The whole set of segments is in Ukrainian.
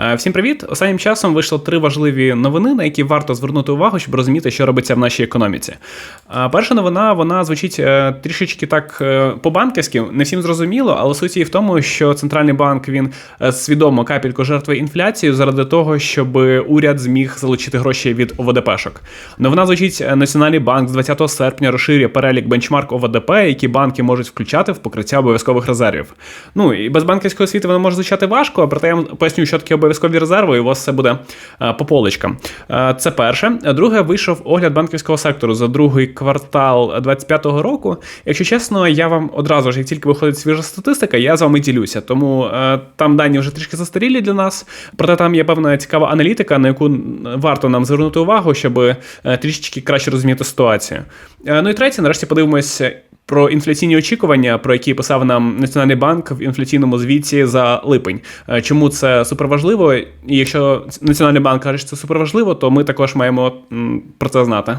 Е, Всім привіт! Останнім часом вийшло три важливі новини, на які варто звернути увагу, щоб розуміти, що робиться в нашій економіці. Е, Перша новина вона звучить е, трішечки так по-банківськи, не всім зрозуміло, але суть її в тому, що центральний банк він свідомо капельку жертвує інфляцію заради того, щоб уряд зміг залучити гроші від ОВДПшок. Новина звучить: Національний банк з 20 серпня розширює перелік бенчмарк ОВДП, які банки можуть включати в покриття обов'язкових резервів. Ну і без банківської освіти воно може звучати важко, проте я поясню, що таке обов'язкові резерви, і у вас все буде е, по поличкам. Е, Це перше. Друге, вийшов огляд банківського сектору за другий квартал 2025 року. Якщо чесно, я вам одразу ж, як тільки виходить свіжа статистика, я з вами ділюся. Тому е, там дані вже трішки застарілі для нас. Проте там є певна цікава аналітика, на яку варто нам звернути увагу, щоб трішечки краще розуміти ситуацію. Ну і третє, нарешті подивимось. Про інфляційні очікування, про які писав нам Національний банк в інфляційному звіті за липень. Е, Чому це суперважливо? І якщо Національний банк каже, що це суперважливо, то ми також маємо про це знати.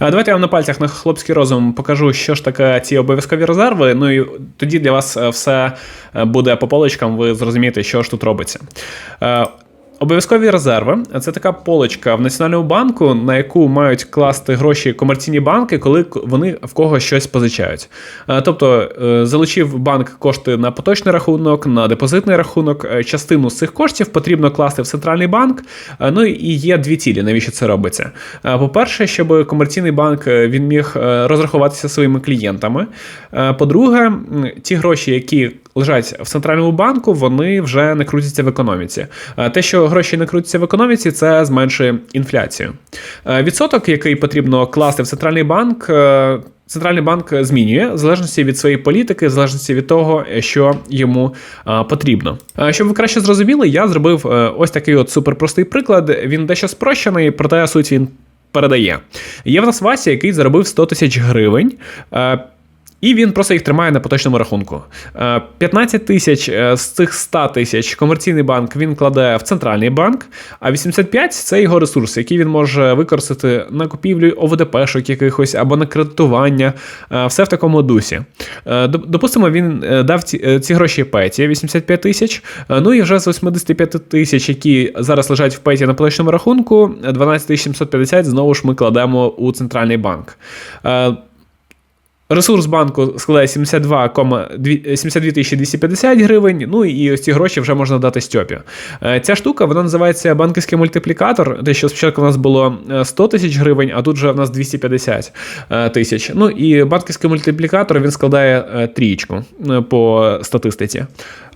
Е, Давайте я вам на пальцях на хлопський розум покажу, що ж таке ці обов'язкові резерви. Ну і тоді для вас е, все буде по полочкам, ви зрозумієте, що ж тут робиться. Обов'язкові резерви це така полочка в Національному банку, на яку мають класти гроші комерційні банки, коли вони в когось щось позичають. Е, Тобто е, залучив банк кошти на поточний рахунок, на депозитний рахунок. Е, Частину з цих коштів потрібно класти в центральний банк. Ну і є дві цілі, навіщо це робиться. По-перше, щоб комерційний банк він міг розрахуватися своїми клієнтами. По-друге, ті гроші, які лежать в центральному банку, вони вже не крутяться в економіці. Е, Те, що гроші не крутяться в економіці, це зменшує інфляцію. Е, Відсоток, який потрібно класти в центральний банк. е, Центральний банк змінює в залежності від своєї політики, в залежності від того, що йому потрібно. Щоб ви краще зрозуміли, я зробив ось такий от суперпростий приклад. Він дещо спрощений, проте суть він передає. Є в нас Вася, який заробив 100 тисяч гривень. Е, і він просто їх тримає на поточному рахунку. Е, 15 тисяч е, з цих 100 тисяч комерційний банк він кладе в центральний банк, а 85 це його ресурс, який він може використати на купівлю ОВДПшок якихось або на кредитування, е, все в такому дусі. Е, Допустимо, він е, дав ці, е, ці гроші Петі 85 тисяч. е, Ну і вже з 85 тисяч, які зараз лежать в Петі на поточному рахунку, 12 750 знову ж ми кладемо у центральний банк. Е, Ресурс банку складає 72,2 72 250 гривень. Ну і ось ці гроші вже можна дати Стьопі. Е, Ця штука вона називається банківський мультиплікатор. Те, що спочатку у нас було е, 100 тисяч гривень, а тут вже в нас 250 е, тисяч. Ну і банківський мультиплікатор він складає е, трієчку е, по статистиці.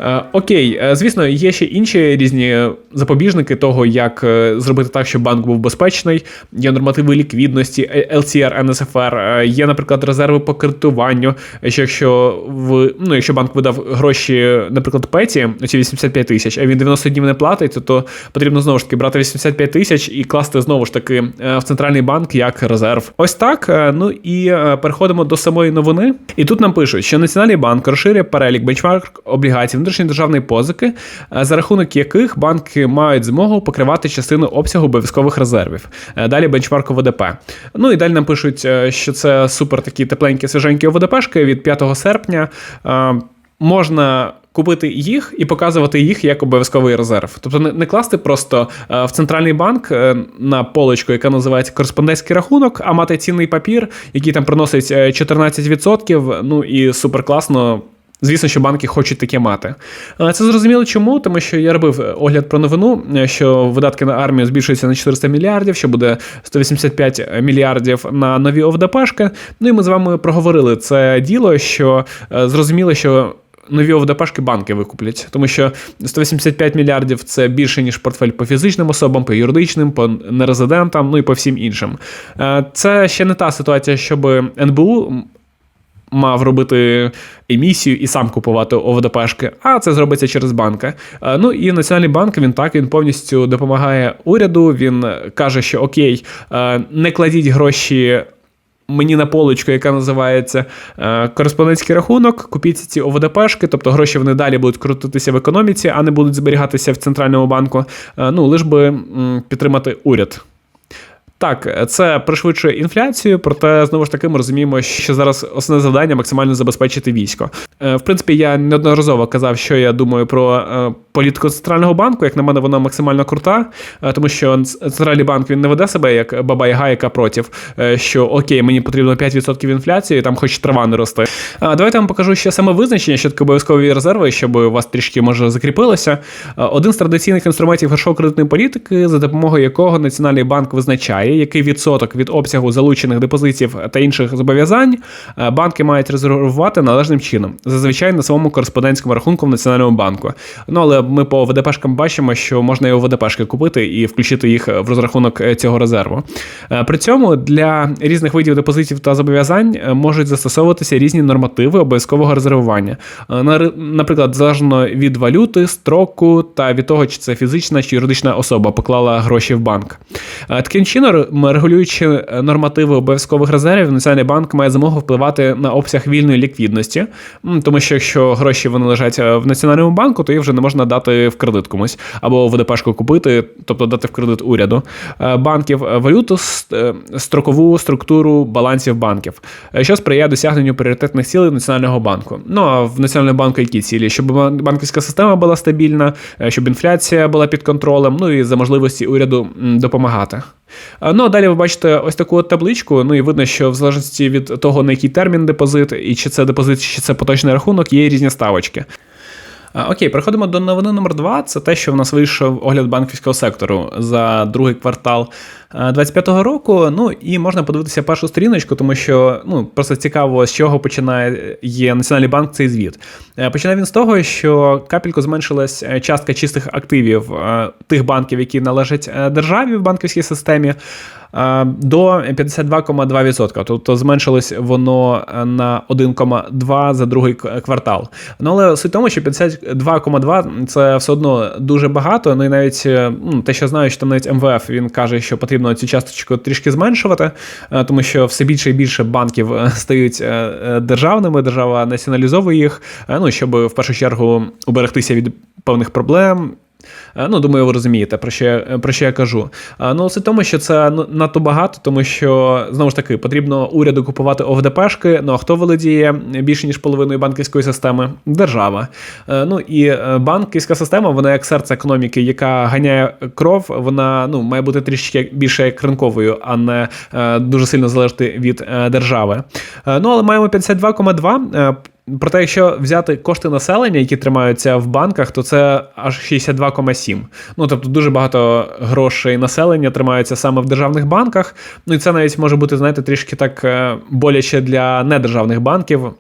Е, Окей, е, звісно, є ще інші різні запобіжники того, як е, зробити так, щоб банк був безпечний. Є нормативи ліквідності, е, LCR, NSFR, е, є, наприклад, резерви по кредитуванню. Що якщо в ну, якщо банк видав гроші, наприклад, Петі, ці 85 тисяч, а він 90 днів не платить, то, то потрібно знову ж таки брати 85 тисяч і класти знову ж таки е, в центральний банк як резерв. Ось так. е, Ну і е, переходимо до самої новини. І тут нам пишуть, що Національний банк розширює перелік бенчмарк облігацій внутрішньої державної позики, за рахунок яких банки мають змогу покривати частину обсягу обов'язкових резервів. Далі бенчмарку ВДП. Ну і далі нам пишуть, що це супер такі тепленькі свіженькі ОВДПшки від 5 серпня. Е, Можна купити їх і показувати їх як обов'язковий резерв. Тобто не, класти просто е, в центральний банк е, на полочку, яка називається кореспондентський рахунок, а мати цінний папір, який там приносить е, 14%. Ну і супер класно. Звісно, що банки хочуть таке мати. Це зрозуміло чому, тому що я робив е, огляд про новину, е, що видатки на армію збільшуються на 400 мільярдів, що буде 185 мільярдів на нові ОВДПшки. Ну і ми з вами проговорили це діло, що е, зрозуміло, що. Нові ОВДПшки банки викуплять, тому що 185 мільярдів це більше, ніж портфель по фізичним особам, по юридичним, по нерезидентам, ну і по всім іншим. Це ще не та ситуація, щоб НБУ мав робити емісію і сам купувати ОВДПшки, а це зробиться через банки. Е, Ну і Національний банк він так він повністю допомагає уряду. Він каже, що окей, е, не кладіть гроші. Мені на полочку, яка називається е, кореспондентський рахунок, купіть ці ОВДПшки, тобто гроші вони далі будуть крутитися в економіці, а не будуть зберігатися в центральному банку. Ну, лиш би підтримати уряд. Так, це пришвидшує інфляцію, проте знову ж таки ми розуміємо, що зараз основне завдання максимально забезпечити військо. Е, в принципі, я неодноразово казав, що я думаю про е, політику центрального банку. Як на мене, вона максимально крута, е, тому що центральний банк він не веде себе як баба яга яка проти, що окей, мені потрібно 5% інфляції, там хоч трава не росте. Давайте я вам покажу ще саме визначення, що таке обов'язкові резерви, щоб у вас трішки може закріпилося. Один з традиційних інструментів грошово-кредитної політики, за допомогою якого Національний банк визначає, який відсоток від обсягу залучених депозитів та інших зобов'язань банки мають резервувати належним чином зазвичай на своєму кореспондентському рахунку в Національному банку. Ну але ми по ВДПшкам бачимо, що можна його ВДПшки купити і включити їх в розрахунок е, цього резерву. Е, при цьому для різних видів депозитів та зобов'язань е, можуть застосовуватися різні нормативи обов'язкового резервування. Наприклад, залежно від валюти, строку та від того, чи це фізична чи юридична особа поклала гроші в банк. Таким чином, регулюючи нормативи обов'язкових резервів, Національний банк має змогу впливати на обсяг вільної ліквідності тому що якщо гроші вони лежать е, в національному банку, то їх вже не можна дати в кредит комусь або ВДПшку купити, тобто дати в кредит уряду е, банків, е, валюту, строкову структуру балансів банків, що сприяє досягненню пріоритетних цілей національного банку. Ну а в національному банку які цілі? Щоб банківська система була стабільна, щоб інфляція була під контролем, ну і за можливості уряду допомагати. Ну а далі ви бачите ось таку от табличку. Ну і видно, що в залежності від того, на який термін депозит, і чи це депозит, чи це поточний рахунок, є різні ставочки. Окей, переходимо до новини номер 2 Це те, що в нас вийшов огляд банківського сектору за другий квартал 2025 року. Ну і можна подивитися першу сторіночку, тому що ну просто цікаво, з чого починає є Національний банк цей звіт. Е, починає він з того, що капельку зменшилась е, частка чистих активів е, тих банків, які належать державі в банківській системі до 52,2%. Тобто зменшилось воно на 1,2 за другий квартал. Ну але суть в тому, що 52,2 це все одно дуже багато. Ну і навіть ну, те, що знаю, що там навіть МВФ він каже, що потрібно цю часточку трішки зменшувати, тому що все більше і більше банків стають державними, держава націоналізовує їх. Ну щоб в першу чергу уберегтися від певних проблем. Е, ну, думаю, ви розумієте, про що я, про що я кажу. Е, ну, це тому, що це надто багато, тому що знову ж таки потрібно уряду купувати ОВДПшки. Ну а хто володіє більше ніж половиною банківської системи? Держава. Е, ну і банківська система, вона як серце економіки, яка ганяє кров, вона ну має бути трішки більше як ринковою, а не дуже сильно залежати від держави. Ну але маємо 52,2. Проте, якщо взяти кошти населення, які тримаються в банках, то це аж 62,7. Ну тобто дуже багато грошей населення тримаються саме в державних банках. Ну і це навіть може бути, знаєте, трішки так е, боляче для недержавних банків.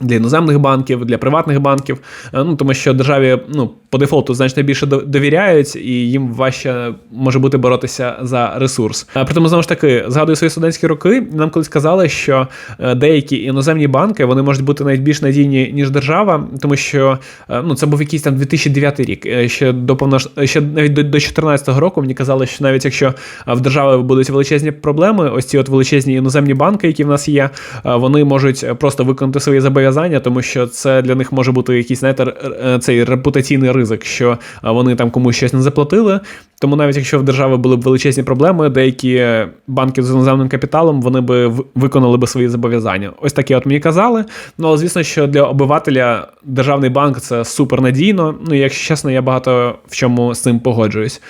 Для іноземних банків, для приватних банків, е, ну тому що державі ну по дефолту значно більше довіряють, і їм важче може бути боротися за ресурс. А при тому знову ж таки згадую свої студентські роки. Нам колись сказали, що е, деякі іноземні банки вони можуть бути навіть більш надійні ніж держава, тому що е, ну це був якийсь там 2009 рік. Ще до повнош... ще навіть до 2014 року мені казали, що навіть якщо в держави будуть величезні проблеми, ось ці от величезні іноземні банки, які в нас є, вони можуть просто виконати свої зобов'язання, тому що це для них може бути якийсь знаєте, цей репутаційний ризик, що вони там комусь щось не заплатили. Тому навіть якщо в держави були б величезні проблеми, деякі банки з іноземним капіталом вони би виконали би свої зобов'язання. Ось таке от мені казали. Ну але звісно, що для обивателя державний банк це супернадійно. Ну і якщо чесно, я багато в чому з цим погоджуюсь.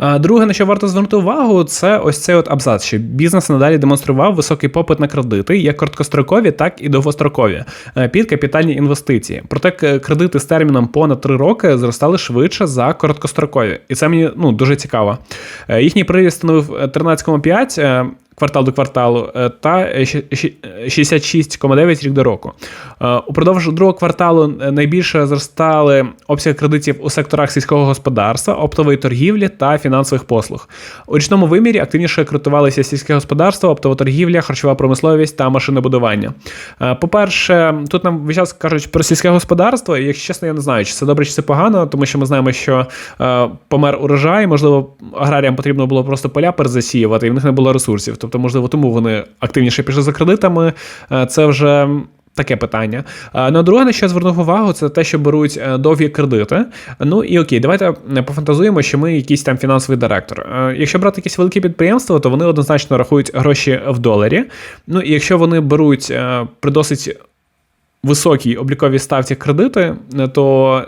Друге, на що варто звернути увагу, це ось цей от абзац, що бізнес надалі демонстрував високий попит на кредити, як короткострокові, так і довгострокові, е, під капітальні інвестиції. Проте кредити з терміном понад 3 роки зростали швидше за короткострокові, і це мені ну дуже цікаво. Е, їхній приріст становив 13,5%, квартал до кварталу е, та 66,9 рік до року. Е, упродовж другого кварталу е, найбільше зростали обсяги кредитів у секторах сільського господарства, оптової торгівлі та фінансових послуг. У річному вимірі активніше кредитувалися сільське господарство, оптова торгівля, харчова промисловість та машинобудування. По-перше, тут нам весь час кажуть про сільське господарство, і якщо чесно, я не знаю, чи це добре, чи це погано, тому що ми знаємо, що помер урожай, можливо, аграріям потрібно було просто поля перезасіювати, і в них не було ресурсів. Тобто, можливо, тому вони активніше пішли за кредитами. Е, це вже Таке питання. На друге, на що я звернув увагу, це те, що беруть е, довгі кредити. Ну і окей, давайте е, пофантазуємо, що ми якийсь там фінансовий директор. Е, якщо брати якісь великі підприємства, то вони однозначно рахують гроші в доларі. Ну і якщо вони беруть при досить високій обліковій ставці кредити, то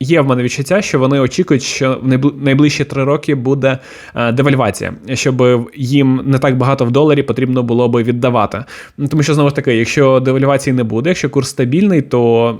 Є в мене відчуття, що вони очікують, що в найближчі три роки буде е, девальвація, щоб їм не так багато в доларі потрібно було би віддавати. Тому що знову ж таки, якщо девальвації не буде, якщо курс стабільний, то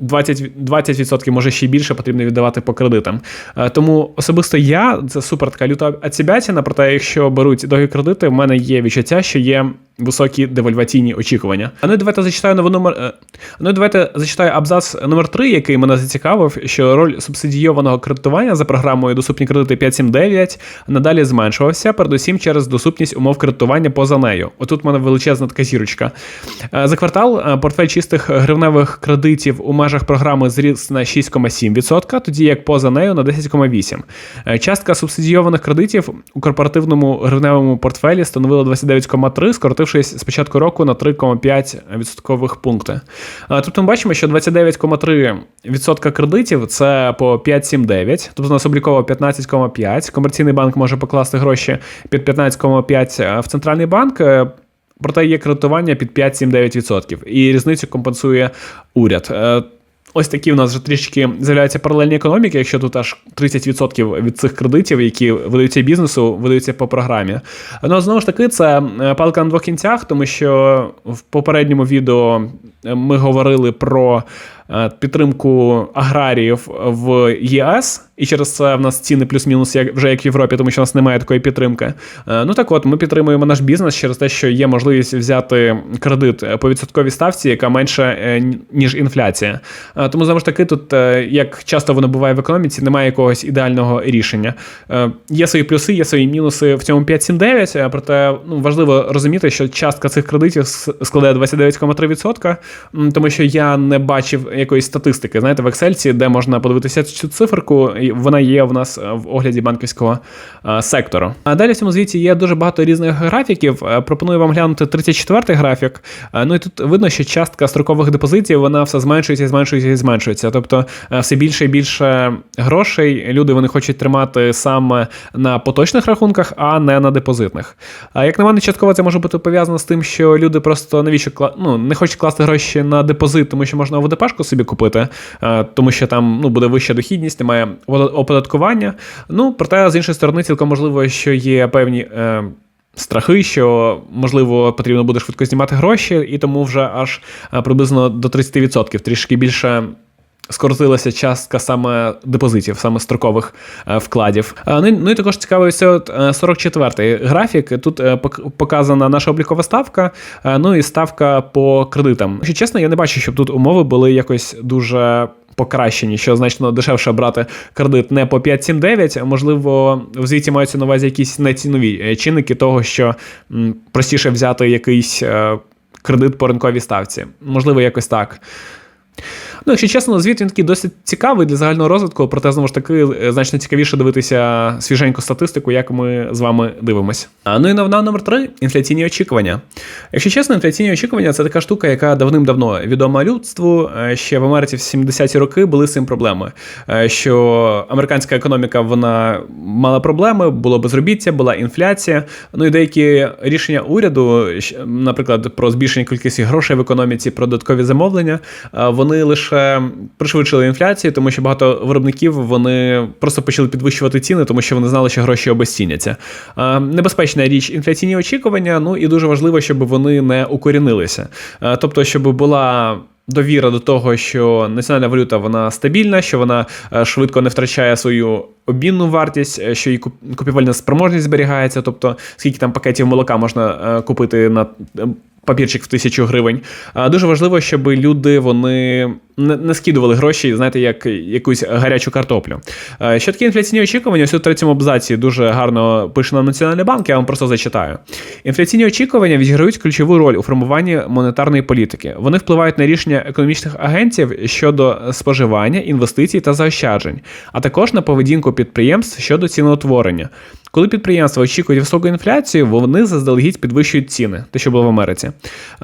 20%, 20% може ще більше потрібно віддавати по кредитам. Е, тому особисто я це супер така люта ацібятіна, проте, якщо беруть довгі кредити, в мене є відчуття, що є високі девальваційні очікування. А ну давайте зачитаю нову номер. Е, ну давайте зачитаю абзац номер 3 який мене зацікавив, що роль субсидійованого кредитування за програмою Доступні кредити 579 надалі зменшувався, передусім через доступність умов кредитування поза нею. Отут в мене величезна така зірочка. Е, за квартал е, портфель чистих гривневих кредитів у межах програми зріс на 6,7%, тоді як поза нею на 10,8%. Частка субсидійованих кредитів у корпоративному гривневому портфелі становила 29,3%, скоротив скоротившись з початку року на 3,5 відсоткових пункти. Тобто ми бачимо, що 29,3% кредитів це по 5,79, тобто у нас обліково 15,5. Комерційний банк може покласти гроші під 15,5 в центральний банк. Е, проте є кредитування під 5-7-9%. І різницю компенсує уряд. Ось такі в нас вже трішки з'являються паралельні економіки, якщо тут аж 30% від цих кредитів, які видаються бізнесу, видаються по програмі. Ну знову ж таки, це е, палка на двох кінцях, тому що в попередньому відео ми говорили про Е, підтримку аграріїв в ЄС, і через це в нас ціни плюс-мінус як вже як в Європі, тому що у нас немає такої підтримки. Е, ну так от ми підтримуємо наш бізнес через те, що є можливість взяти кредит по відсотковій ставці, яка менша е, ніж інфляція. Тому знову ж таки, тут як часто воно буває в економіці, немає якогось ідеального рішення. Є свої плюси, є свої мінуси в цьому 5,79, проте ну, важливо розуміти, що частка цих кредитів складає 29,3%, тому що я не бачив якоїсь статистики, знаєте, в Excel, де можна подивитися цю циферку, вона є в нас в огляді банківського сектору. А далі в цьому звіті є дуже багато різних графіків. Пропоную вам глянути 34-й графік. Ну і тут видно, що частка строкових депозитів вона все зменшується, зменшується і зменшується. Тобто все більше і більше грошей люди вони хочуть тримати саме на поточних рахунках, а не на депозитних. Як на мене, частково це може бути пов'язано з тим, що люди просто навіщо ну, не хочуть класти гроші на депозит, тому що можна ОВДПшку собі купити, е, тому що там ну, буде вища дохідність, немає оподаткування. Ну, проте, з іншої сторони, цілком можливо, що є певні. Е, страхи, що можливо потрібно буде швидко знімати гроші, і тому вже аж е, приблизно до 30%, трішки більше Скоротилася частка саме депозитів, саме строкових е, вкладів. Е, ну, ну і також цікавий 44-й е, графік. Тут показана наша облікова ставка, ну і ставка по кредитам. Якщо чесно, я не бачу, щоб тут умови були якось дуже. Покращені, що значно дешевше брати кредит не по 5,7,9, а можливо, в звіті маються на увазі якісь нецінові чинники того, що простіше взяти якийсь кредит по ринковій ставці. Можливо, якось так. Ну, якщо чесно, звіт він такий досить цікавий для загального розвитку, проте знову ж таки е, значно цікавіше дивитися свіженьку статистику, як ми з вами дивимося. А ну і новина номер три інфляційні очікування. Якщо чесно, інфляційні очікування це така штука, яка давним-давно відома людству. Е, ще в Америці в 70-ті роки були з цим проблеми. Е, що американська економіка вона мала проблеми, було безробіття, була інфляція. Ну і деякі рішення уряду, наприклад, про збільшення кількості грошей в економіці, про додаткові замовлення, вони лише лише пришвидшили інфляцію, тому що багато виробників вони просто почали підвищувати ціни, тому що вони знали, що гроші обезціняться. Небезпечна річ інфляційні очікування, ну і дуже важливо, щоб вони не укорінилися. Тобто, щоб була. Довіра до того, що національна валюта вона стабільна, що вона е, швидко не втрачає свою обмінну вартість, е, що її купівельна спроможність зберігається, тобто скільки там пакетів молока можна е, купити на папірчик в тисячу гривень. Дуже важливо, щоб люди вони не скидували гроші, знаєте, як якусь гарячу картоплю. Що таке інфляційні очікування? Ось у третьому абзаці дуже гарно пише на Національний банк, я вам просто зачитаю. Інфляційні очікування відіграють ключову роль у формуванні монетарної політики. Вони впливають на рішення економічних агентів щодо споживання, інвестицій та заощаджень, а також на поведінку підприємств щодо ціноутворення. Коли підприємства очікують високу інфляцію, вони заздалегідь підвищують ціни, те, що було в Америці,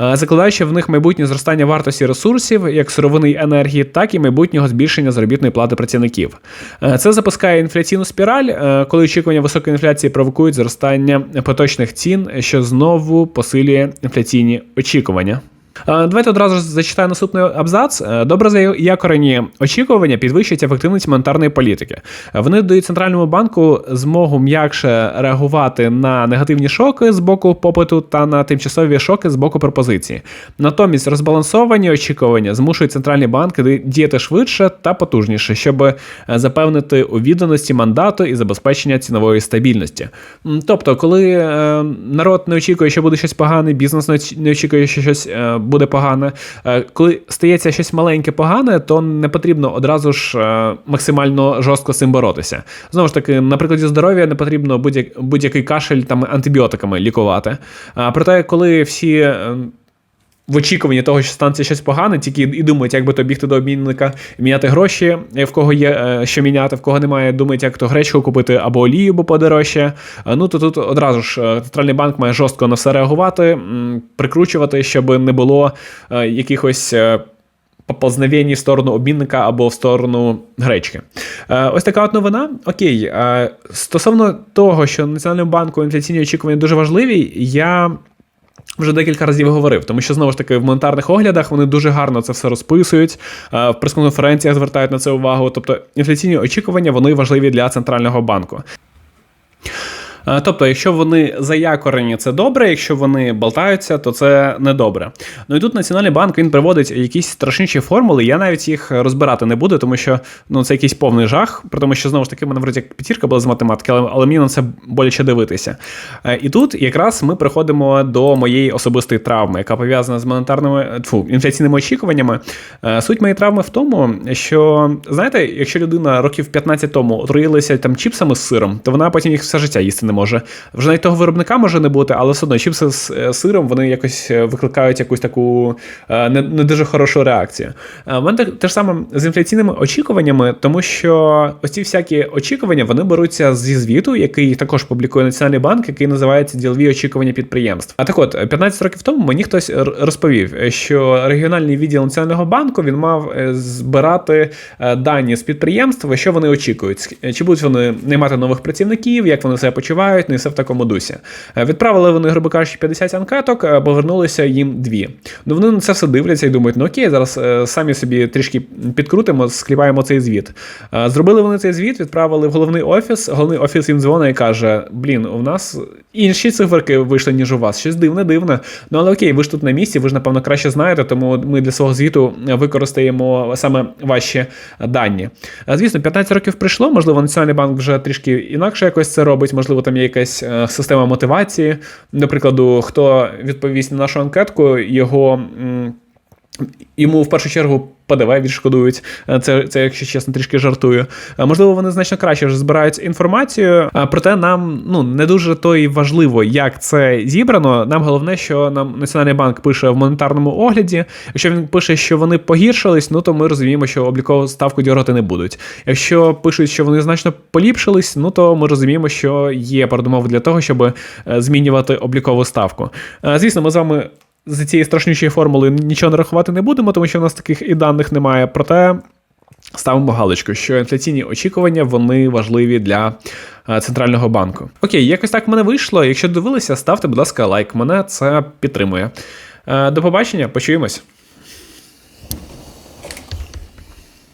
Е, закладаючи в них майбутнє зростання вартості ресурсів, як сировини енергії, так і майбутнього збільшення заробітної плати працівників. Е, Це запускає інфляційну спіраль, е, коли очікування високої інфляції провокують зростання поточних цін, що знову посилює інфляційні очікування. Е, Давайте одразу зачитаю наступний абзац. Е, Добре заякорені очікування підвищують ефективність монетарної політики. Вони дають центральному банку змогу м'якше реагувати на негативні шоки з боку попиту та на тимчасові шоки з боку пропозиції. Натомість розбалансовані очікування змушують центральні банки діяти швидше та потужніше, щоб е, запевнити у відданості мандату і забезпечення цінової стабільності. Тобто, коли народ не очікує, що буде щось погане, бізнес не оч- очікує, що щось е, буде погане. Е, коли стається щось маленьке погане, то не потрібно одразу ж е, максимально жорстко з цим боротися. Знову ж таки, на прикладі здоров'я не потрібно будь-який будь-який кашель там антибіотиками лікувати. А проте, коли всі. В очікуванні того, що станеться щось погане, тільки і думають, як би то бігти до обмінника, міняти гроші, е, в кого є е, що міняти, в кого немає, думають, як то гречку купити або олію, бо подорожче. Е, Ну то тут одразу ж центральний банк має жорстко на все реагувати, прикручувати, щоб не було якихось. е, в сторону обмінника або в сторону гречки. Ось така от новина. Окей, стосовно того, що Національному банку інфляційні очікування дуже важливі, я вже декілька разів говорив, тому що знову ж таки в монетарних оглядах вони дуже гарно це все розписують, е, в прес-конференціях звертають на це увагу. Тобто інфляційні очікування вони важливі для центрального банку. Е, Тобто, якщо вони заякорені, це добре, якщо вони болтаються, то це не добре. Ну і тут Національний банк він приводить якісь страшніші формули. Я навіть їх розбирати не буду, тому що ну це якийсь повний жах, при тому, що знову ж таки мене вроді як п'ятірка була з математики, але, але мені на це боляче дивитися. Е, І тут якраз ми приходимо до моєї особистої травми, яка пов'язана з монетарними тьфу, інфляційними очікуваннями. Е, Суть моєї травми в тому, що знаєте, якщо людина років 15 тому отруїлася там чіпсами з сиром, то вона потім їх все життя їсти не може. Вже навіть того виробника може не бути, але все одно чіпси з е, сиром вони якось е, викликають якусь таку е, не, не дуже хорошу реакцію. В мене те, ж саме з інфляційними очікуваннями, тому що ось ці всякі очікування вони беруться зі звіту, який також публікує Національний банк, який називається Ділові очікування підприємств. А так от, 15 років тому мені хтось розповів, що регіональний відділ Національного банку він мав збирати дані з підприємств, що вони очікують, чи будуть вони наймати нових працівників, як вони себе почувають, ну і все в такому дусі. Е, Відправили вони, грубо кажучи, 50 анкеток, е, повернулися їм дві. Ну вони на це все дивляться і думають, ну окей, зараз е, самі собі трішки підкрутимо, скліпаємо цей звіт. Зробили вони цей звіт, відправили в головний офіс. Головний офіс їм дзвонить і каже: Блін, у нас інші циферки вийшли, ніж у вас. Щось дивне, дивне. Ну але окей, ви ж тут на місці, ви ж напевно краще знаєте, тому ми для свого звіту використаємо саме ваші дані. Звісно, 15 років прийшло, можливо, Національний банк вже трішки інакше якось це робить, можливо, там є якась е, система мотивації. До прикладу, хто відповість на нашу анкетку, його. Йому в першу чергу ПДВ відшкодують. Е, Це, це, якщо чесно, трішки жартую. Е, Можливо, вони значно краще вже збирають інформацію. Е, Проте нам ну не дуже то і важливо, як це зібрано. Нам головне, що нам Національний банк пише в монетарному огляді. Якщо він пише, що вони погіршились, ну то ми розуміємо, що облікову ставку дергати не будуть. Якщо пишуть, що вони значно поліпшились, ну то ми розуміємо, що є передумови для того, щоб змінювати облікову ставку. Звісно, ми з вами за цією страшнючою формулою нічого не рахувати не будемо, тому що в нас таких і даних немає. Проте ставимо галочку, що інфляційні очікування вони важливі для е, центрального банку. Окей, якось так в мене вийшло. Якщо дивилися, ставте, будь ласка, лайк. Мене це підтримує. Е, До побачення, почуємось.